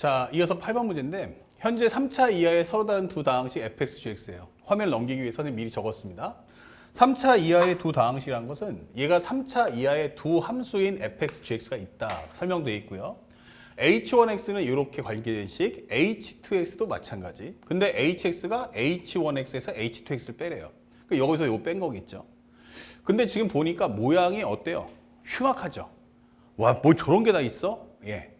자, 이어서 8번 문제인데 현재 3차 이하의 서로 다른 두 다항식 fx, gx예요. 화면을 넘기기 위해서는 미리 적었습니다. 3차 이하의 두 다항식이라는 것은 얘가 3차 이하의 두 함수인 fx, gx가 있다. 설명되어 있고요. h1x는 이렇게 관계된 식, h2x도 마찬가지. 근데 hx가 h1x에서 h2x를 빼래요. 그 여기서 요뺀 거겠죠. 근데 지금 보니까 모양이 어때요? 흉악하죠. 와, 뭐 저런 게 다 있어? 예.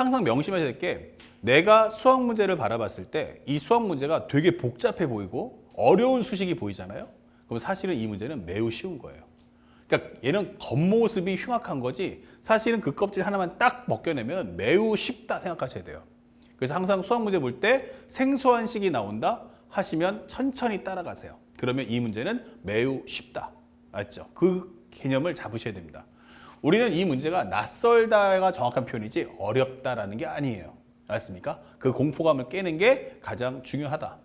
항상 명심하셔야 될 게 내가 수학 문제를 바라봤을 때 이 수학 문제가 되게 복잡해 보이고 어려운 수식이 보이잖아요. 그럼 사실은 이 문제는 매우 쉬운 거예요. 그러니까 얘는 겉모습이 흉악한 거지 사실은 그 껍질 하나만 딱 벗겨내면 매우 쉽다 생각하셔야 돼요. 그래서 항상 수학 문제 볼 때 생소한 식이 나온다 하시면 천천히 따라가세요. 그러면 이 문제는 매우 쉽다. 맞죠? 그 개념을 잡으셔야 됩니다. 우리는 이 문제가 낯설다가 정확한 표현이지 어렵다라는 게 아니에요. 알았습니까? 그 공포감을 깨는 게 가장 중요하다.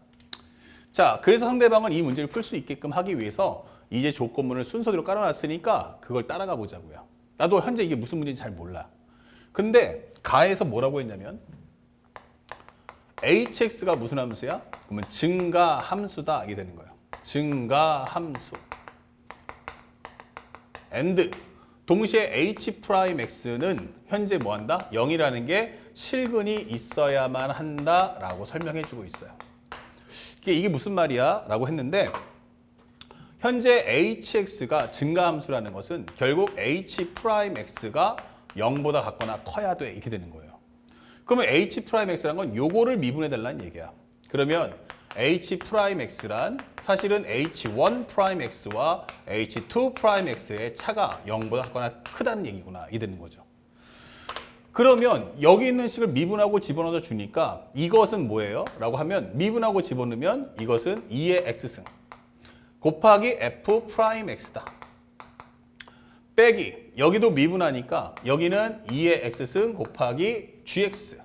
자, 그래서 상대방은 이 문제를 풀 수 있게끔 하기 위해서 이제 조건문을 순서대로 깔아놨으니까 그걸 따라가 보자고요. 나도 현재 이게 무슨 문제인지 잘 몰라. 근데 가에서 뭐라고 했냐면 hx가 무슨 함수야? 그러면 증가 함수다 이게 되는 거예요. 증가 함수. and 동시에 h 프라임 x는 현재 뭐 한다? 0이라는 게 실근이 있어야만 한다라고 설명해 주고 있어요. 이게, 이게 무슨 말이야? 라고 했는데 현재 hx가 증가함수라는 것은 결국 h 프라임 x가 0보다 같거나 커야 돼 이렇게 되는 거예요. 그러면 h 프라임 x란 건 요거를 미분해 달라는 얘기야. 그러면 h 프라임 x란 사실은 h1 프라임 x와 h2 프라임 x의 차가 0보다 같거나 크다는 얘기구나 이 되는 거죠. 그러면 여기 있는 식을 미분하고 집어넣어 주니까 이것은 뭐예요? 라고 하면 미분하고 집어넣으면 이것은 2의 x승 곱하기 f 프라임 x다. 빼기 여기도 미분하니까 여기는 2의 x승 곱하기 gx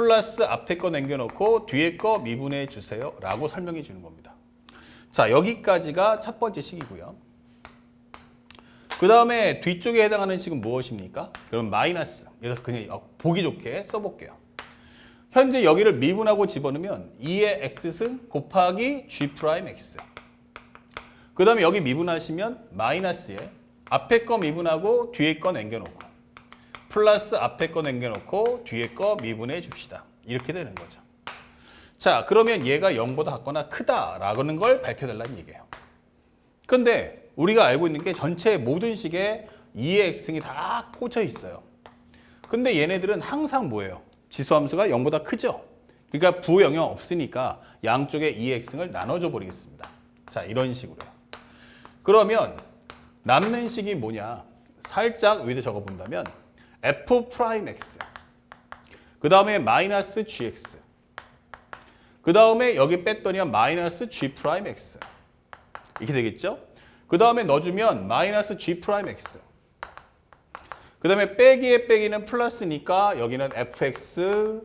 플러스 앞에 거 남겨놓고 뒤에 거 미분해 주세요 라고 설명해 주는 겁니다. 자 여기까지가 첫 번째 식이고요. 그 다음에 뒤쪽에 해당하는 식은 무엇입니까? 그럼 마이너스 여기서 그냥 보기 좋게 써볼게요. 현재 여기를 미분하고 집어넣으면 2의 x승 곱하기 g 프라임 x 그 다음에 여기 미분하시면 마이너스에 앞에 거 미분하고 뒤에 거 남겨놓고 플러스 앞에 거 남겨놓고 뒤에 거 미분해 줍시다. 이렇게 되는 거죠. 자, 그러면 얘가 0보다 같거나 크다라는 걸 밝혀달라는 얘기예요. 근데 우리가 알고 있는 게 전체 모든 식에 2의 x승이 다 꽂혀 있어요. 근데 얘네들은 항상 뭐예요? 지수함수가 0보다 크죠? 그러니까 부영역 없으니까 양쪽에 2의 x승을 나눠줘 버리겠습니다. 자, 이런 식으로요. 그러면 남는 식이 뭐냐? 살짝 위에 적어 본다면 f 프라임 x 그 다음에 마이너스 gx 그 다음에 여기 뺐더니 마이너스 g 프라임 x 이렇게 되겠죠? 그 다음에 넣어주면 마이너스 g 프라임 x 그 다음에 빼기에 빼기는 플러스니까 여기는 fx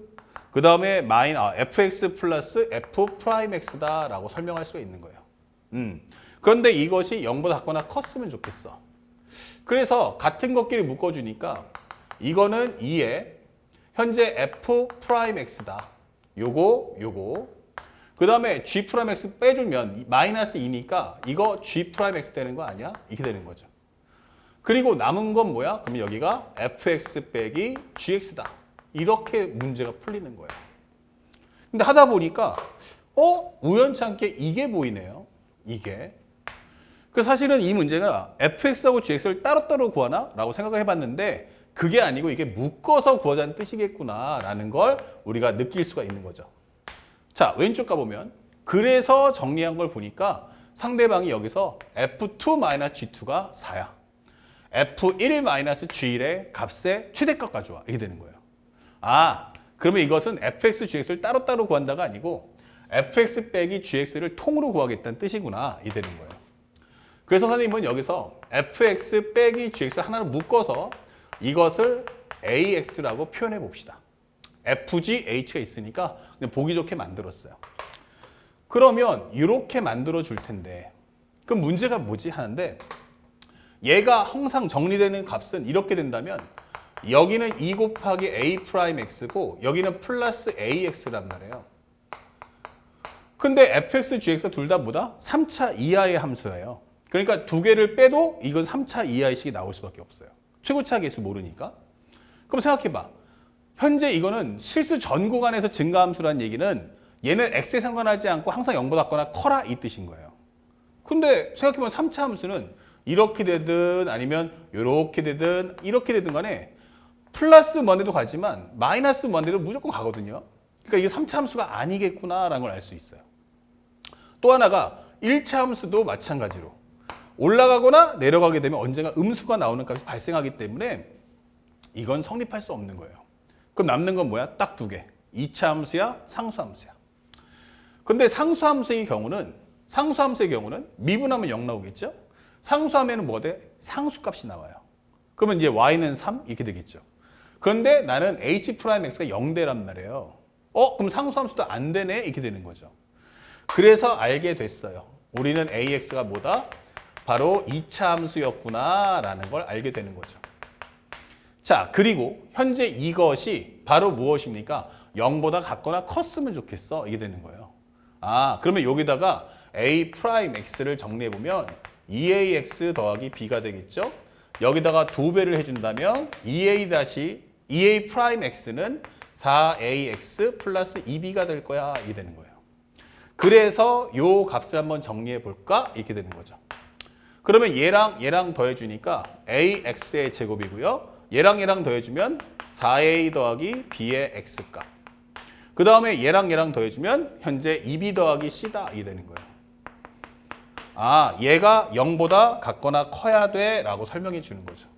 그 다음에 마인 아, fx 플러스 f 프라임 x다 라고 설명할 수가 있는 거예요 음. 그런데 이것이 0보다 작거나 컸으면 좋겠어 그래서 같은 것끼리 묶어주니까 이거는 2에 현재 f 프라임 x다. 요거 요거. 그 다음에 g 프라임 x 빼주면 마이너스 2니까 이거 g 프라임 x 되는 거 아니야? 이렇게 되는 거죠. 그리고 남은 건 뭐야? 그럼 여기가 fx 빼기 gx다. 이렇게 문제가 풀리는 거예요. 근데 하다 보니까 어? 우연찮게 이게 보이네요. 이게. 그 사실은 이 문제가 fx하고 gx를 따로따로 구하나? 라고 생각을 해봤는데 그게 아니고 이게 묶어서 구하자는 뜻이겠구나라는 걸 우리가 느낄 수가 있는 거죠. 자, 왼쪽 가보면 그래서 정리한 걸 보니까 상대방이 여기서 F2-G2가 4야. F1-G1의 값의 최대값 가져와. 이게 되는 거예요. 아, 그러면 이것은 fx, gx를 따로따로 구한다가 아니고 fx 빼기 gx를 통으로 구하겠다는 뜻이구나. 이 되는 거예요. 그래서 선생님은 여기서 fx 빼기 gx를 하나로 묶어서 이것을 AX라고 표현해 봅시다. FG, H가 있으니까 그냥 보기 좋게 만들었어요. 그러면 이렇게 만들어 줄 텐데 그럼 문제가 뭐지 하는데 얘가 항상 정리되는 값은 이렇게 된다면 여기는 2 곱하기 a 프라임 x고 여기는 플러스 ax란 말이에요. 근데 fx, gx가 둘 다 뭐다? 3차 이하의 함수예요. 그러니까 두 개를 빼도 이건 3차 이하의 식이 나올 수밖에 없어요. 최고차 계수 모르니까. 그럼 생각해봐. 현재 이거는 실수 전 구간에서 증가함수라는 얘기는 얘는 x에 상관하지 않고 항상 0보다 같거나 커라 이 뜻인 거예요. 근데 생각해보면 3차 함수는 이렇게 되든 아니면 이렇게 되든 이렇게 되든 간에 플러스 먼데도 가지만 마이너스 먼데도 무조건 가거든요. 그러니까 이게 3차 함수가 아니겠구나라는 걸 알 수 있어요. 또 하나가 1차 함수도 마찬가지로 올라가거나 내려가게 되면 언젠가 음수가 나오는 값이 발생하기 때문에 이건 성립할 수 없는 거예요. 그럼 남는 건 뭐야? 딱 두 개. 2차 함수야, 상수 함수야. 근데 상수 함수의 경우는 상수 함수의 경우는 미분하면 0 나오겠죠? 상수하면 뭐 돼? 상수값이 나와요. 그러면 이제 y는 3 이렇게 되겠죠. 그런데 나는 h 프라임 x가 0대란 말이에요. 어, 그럼 상수함수도 안 되네 이렇게 되는 거죠. 그래서 알게 됐어요. 우리는 ax가 뭐다? 바로 2차 함수였구나라는 걸 알게 되는 거죠. 자, 그리고 현재 이것이 바로 무엇입니까? 0보다 같거나 컸으면 좋겠어. 이게 되는 거예요. 아, 그러면 여기다가 a 프라임 x를 정리해 보면 2ax 더하기 b가 되겠죠? 여기다가 두 배를 해 준다면 2a 다시 2a 프라임 x는 4ax 플러스 2b가 될 거야. 이게 되는 거예요. 그래서 요 값을 한번 정리해 볼까? 이렇게 되는 거죠. 그러면 얘랑 얘랑 더해주니까 ax의 제곱이고요. 얘랑 얘랑 더해주면 4a 더하기 b의 x값. 그 다음에 얘랑 얘랑 더해주면 현재 2b 더하기 c다 이게 되는 거예요. 아, 얘가 0보다 같거나 커야 돼 라고 설명해 주는 거죠.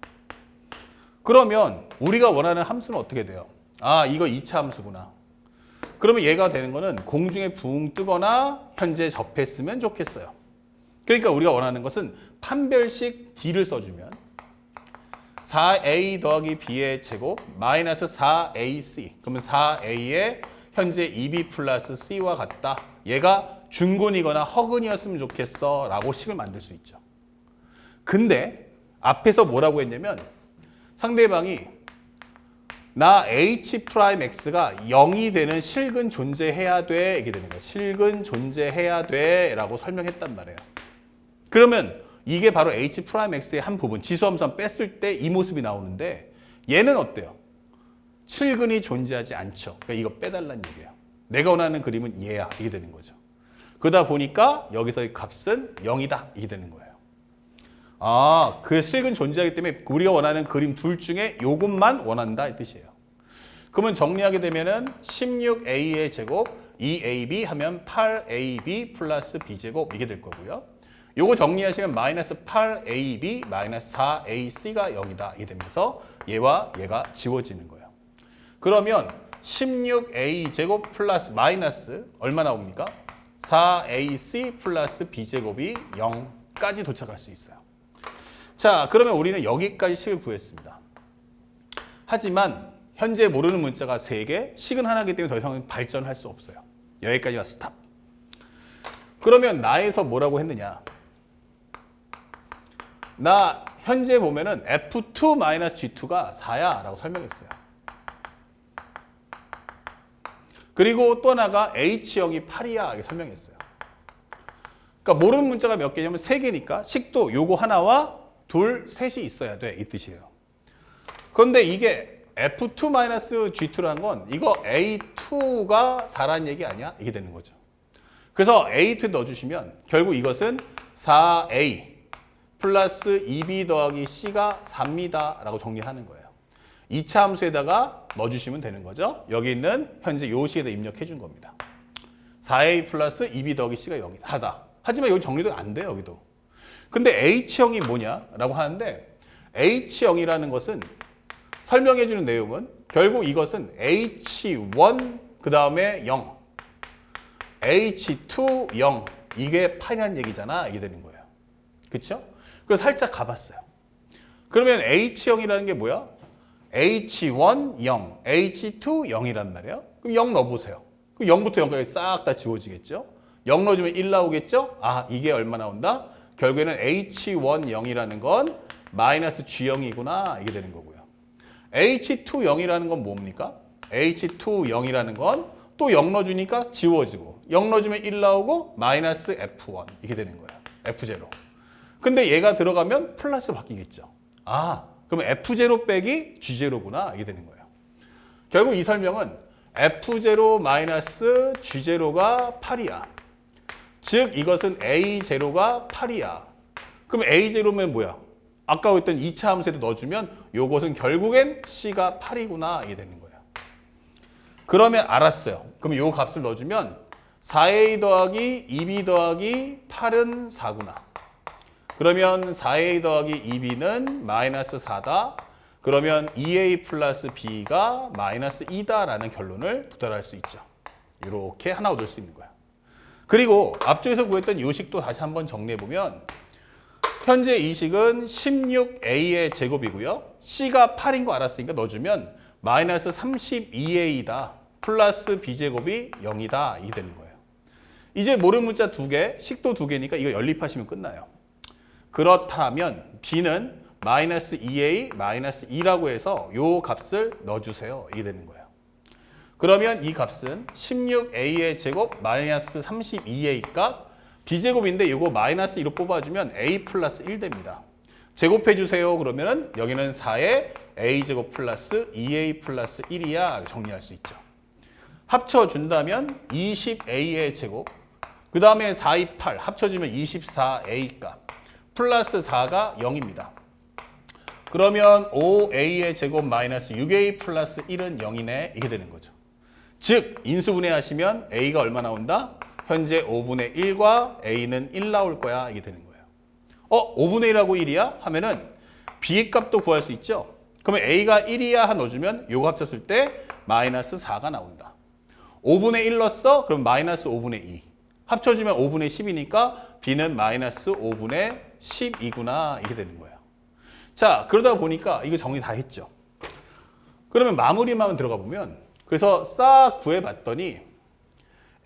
그러면 우리가 원하는 함수는 어떻게 돼요? 아, 이거 2차 함수구나. 그러면 얘가 되는 거는 공중에 붕 뜨거나 현재 접했으면 좋겠어요. 그러니까 우리가 원하는 것은 판별식 d를 써주면 4a 더하기 b의 제곱 마이너스 4ac 그러면 4a의 현재 2b 플러스 c와 같다. 얘가 중근이거나 허근이었으면 좋겠어 라고 식을 만들 수 있죠. 근데 앞에서 뭐라고 했냐면 상대방이 나 h 프라임 x가 0이 되는 실근 존재해야 돼 이게 되는 거야. 실근 존재해야 돼라고 설명했단 말이에요. 그러면 이게 바로 h 프라임 x의 한 부분 지수함수만 뺐을 때 이 모습이 나오는데 얘는 어때요? 실근이 존재하지 않죠. 그러니까 이거 빼달라는 얘기예요. 내가 원하는 그림은 얘야 이게 되는 거죠. 그러다 보니까 여기서의 값은 0이다 이게 되는 거예요. 아, 그 실근 존재하기 때문에 우리가 원하는 그림 둘 중에 요것만 원한다 이 뜻이에요. 그러면 정리하게 되면은 16a의 제곱 2ab 하면 8ab 플러스 b제곱 이게 될 거고요. 요거 정리하시면 마이너스 8ab 마이너스 4ac가 0이다 이게 되면서 얘와 얘가 지워지는 거예요. 그러면 16a 제곱 플러스 마이너스 얼마 나옵니까? 4ac 플러스 b제곱이 0까지 도착할 수 있어요. 자, 그러면 우리는 여기까지 식을 구했습니다. 하지만 현재 모르는 문자가 3개, 식은 하나이기 때문에 더 이상 발전할 수 없어요. 여기까지가 스탑. 그러면 나에서 뭐라고 했느냐? 나 현재 보면은 F2-G2가 4야 라고 설명했어요. 그리고 또 하나가 H형이 8이야 이렇게 설명했어요. 그러니까 모르는 문자가 몇 개냐면 3개니까 식도 요거 하나와 둘, 셋이 있어야 돼 이 뜻이에요. 그런데 이게 F2-G2라는 건 이거 A2가 4라는 얘기 아니야? 이게 되는 거죠. 그래서 A2에 넣어주시면 결국 이것은 4A 플러스 2B 더하기 C가 4입니다 라고 정리하는 거예요. 2차 함수에다가 넣어주시면 되는 거죠. 여기 있는 현재 요식에다 입력해 준 겁니다. 4A 플러스 2B 더하기 C가 0이다. 하다. 하지만 여기 정리도 안 돼, 여기도. 근데 H형이 뭐냐라고 하는데 H형이라는 것은 설명해 주는 내용은 결국 이것은 H1 그 다음에 0 H2 0 이게 8이라는 얘기잖아 이게 되는 거예요 그쵸? 그래서 살짝 가봤어요 그러면 H형이라는 게 뭐야? H1 0 H2 0이란 말이에요 그럼 0 넣어보세요 그럼 0부터 0까지 싹 다 지워지겠죠 0 넣어주면 1 나오겠죠? 아 이게 얼마 나온다? 결국에는 H1 0이라는 건 마이너스 G0이구나 이게 되는 거고요. H20이라는 건 뭡니까? H20이라는 건 또 0 넣어주니까 지워지고 0 넣어주면 1 나오고 마이너스 F1 이렇게 되는 거야. F0. 근데 얘가 들어가면 플러스 바뀌겠죠. 아, 그럼 F0 빼기 G0구나 이게 되는 거예요. 결국 이 설명은 F0 마이너스 G0가 8이야. 즉 이것은 A0가 8이야. 그럼 A0면 뭐야? 아까 했던 2차 함수에도 넣어주면 요것은 결국엔 C가 8이구나 이게 되는 거예요. 그러면 알았어요. 그럼 요 값을 넣어주면 4A 더하기 2B 더하기 8은 4구나. 그러면 4A 더하기 2B는 마이너스 4다. 그러면 2A 플러스 B가 마이너스 2다라는 결론을 도달할 수 있죠. 이렇게 하나 얻을 수 있는 거야. 그리고 앞쪽에서 구했던 요식도 다시 한번 정리해 보면 현재 이 식은 16a의 제곱이고요. c가 8인 거 알았으니까 넣어주면 마이너스 32a다. 플러스 b제곱이 0이다. 이게 되는 거예요. 이제 모르는 문자 두 개, 식도 두 개니까 이거 연립하시면 끝나요. 그렇다면 b는 마이너스 2a 마이너스 2라고 해서 요 값을 넣어주세요. 이게 되는 거예요. 그러면 이 값은 16a의 제곱 마이너스 32a 값 b제곱인데 이거 마이너스 2로 뽑아주면 a 플러스 1 됩니다. 제곱해 주세요. 그러면은 여기는 4에 a제곱 플러스 2a 플러스 1이야 정리할 수 있죠. 합쳐준다면 20a의 제곱 그 다음에 4, 2, 8 합쳐주면 24a 값 플러스 4가 0입니다. 그러면 5a의 제곱 마이너스 6a 플러스 1은 0이네 이게 되는 거죠. 즉 인수분해하시면 a가 얼마 나온다? 현재 5분의 1과 a는 1 나올 거야 이게 되는 거예요. 어 5분의 1하고 1이야? 하면은 b의 값도 구할 수 있죠. 그러면 a가 1이야 한 넣어주면 요거 합쳤을 때 마이너스 4가 나온다. 5분의 1 넣었어? 그럼 마이너스 5분의 2. 합쳐주면 5분의 10이니까 b는 마이너스 5분의 12구나 이게 되는 거예요. 자 그러다 보니까 이거 정리 다 했죠. 그러면 마무리만 들어가 보면 그래서 싹 구해봤더니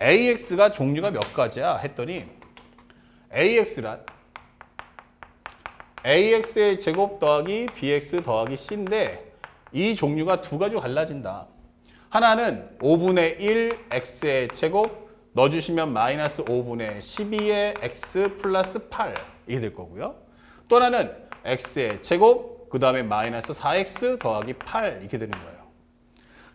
AX가 종류가 몇 가지야 했더니 AX란 AX의 제곱 더하기 BX 더하기 C인데 이 종류가 두 가지로 갈라진다. 하나는 5분의 1 X의 제곱 넣어주시면 마이너스 5분의 12의 X 플러스 8 이게 될 거고요. 또 하나는 X의 제곱 그 다음에 마이너스 4X 더하기 8 이렇게 되는 거예요.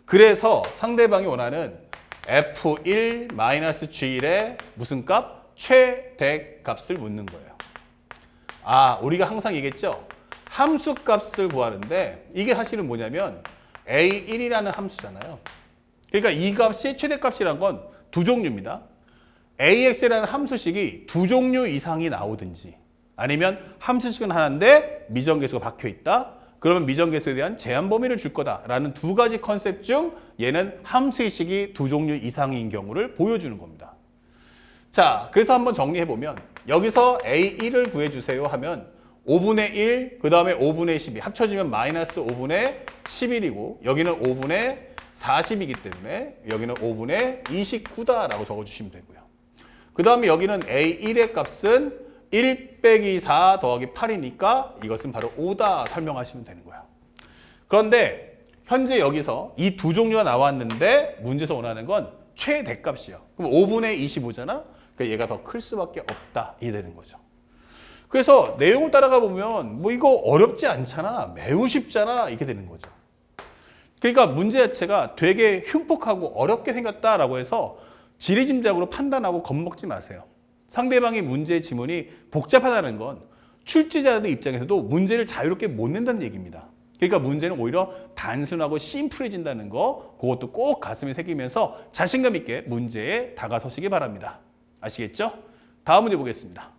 그래서 상대방이 원하는 F1 마이너스 G1의 무슨 값? 최대 값을 묻는 거예요. 아, 우리가 항상 얘기했죠? 함수 값을 구하는데 이게 사실은 뭐냐면 A1이라는 함수잖아요. 그러니까 이 값이 최대 값이란 건 두 종류입니다. AX라는 함수식이 두 종류 이상이 나오든지 아니면 함수식은 하나인데 미정계수가 박혀 있다. 그러면 미정계수에 대한 제한 범위를 줄 거다라는 두 가지 컨셉 중 얘는 함수의 식이 두 종류 이상인 경우를 보여주는 겁니다. 자, 그래서 한번 정리해 보면 여기서 A1을 구해주세요 하면 5분의 1, 그 다음에 5분의 12 합쳐지면 마이너스 5분의 11이고 여기는 5분의 40이기 때문에 여기는 5분의 29다라고 적어주시면 되고요. 그 다음에 여기는 A1의 값은 1 빼기 4 더하기 8이니까 이것은 바로 5다 설명하시면 되는 거예요. 그런데 현재 여기서 이 두 종류가 나왔는데 문제에서 원하는 건 최대값이요. 그럼 5분의 25잖아? 그러니까 얘가 더 클 수밖에 없다. 이 되는 거죠. 그래서 내용을 따라가 보면 뭐 이거 어렵지 않잖아. 매우 쉽잖아. 이렇게 되는 거죠. 그러니까 문제 자체가 되게 흉폭하고 어렵게 생겼다라고 해서 지리짐작으로 판단하고 겁먹지 마세요. 상대방의 문제 지문이 복잡하다는 건 출제자들 입장에서도 문제를 자유롭게 못 낸다는 얘기입니다. 그러니까 문제는 오히려 단순하고 심플해진다는 거 그것도 꼭 가슴에 새기면서 자신감 있게 문제에 다가서시기 바랍니다. 아시겠죠? 다음 문제 보겠습니다.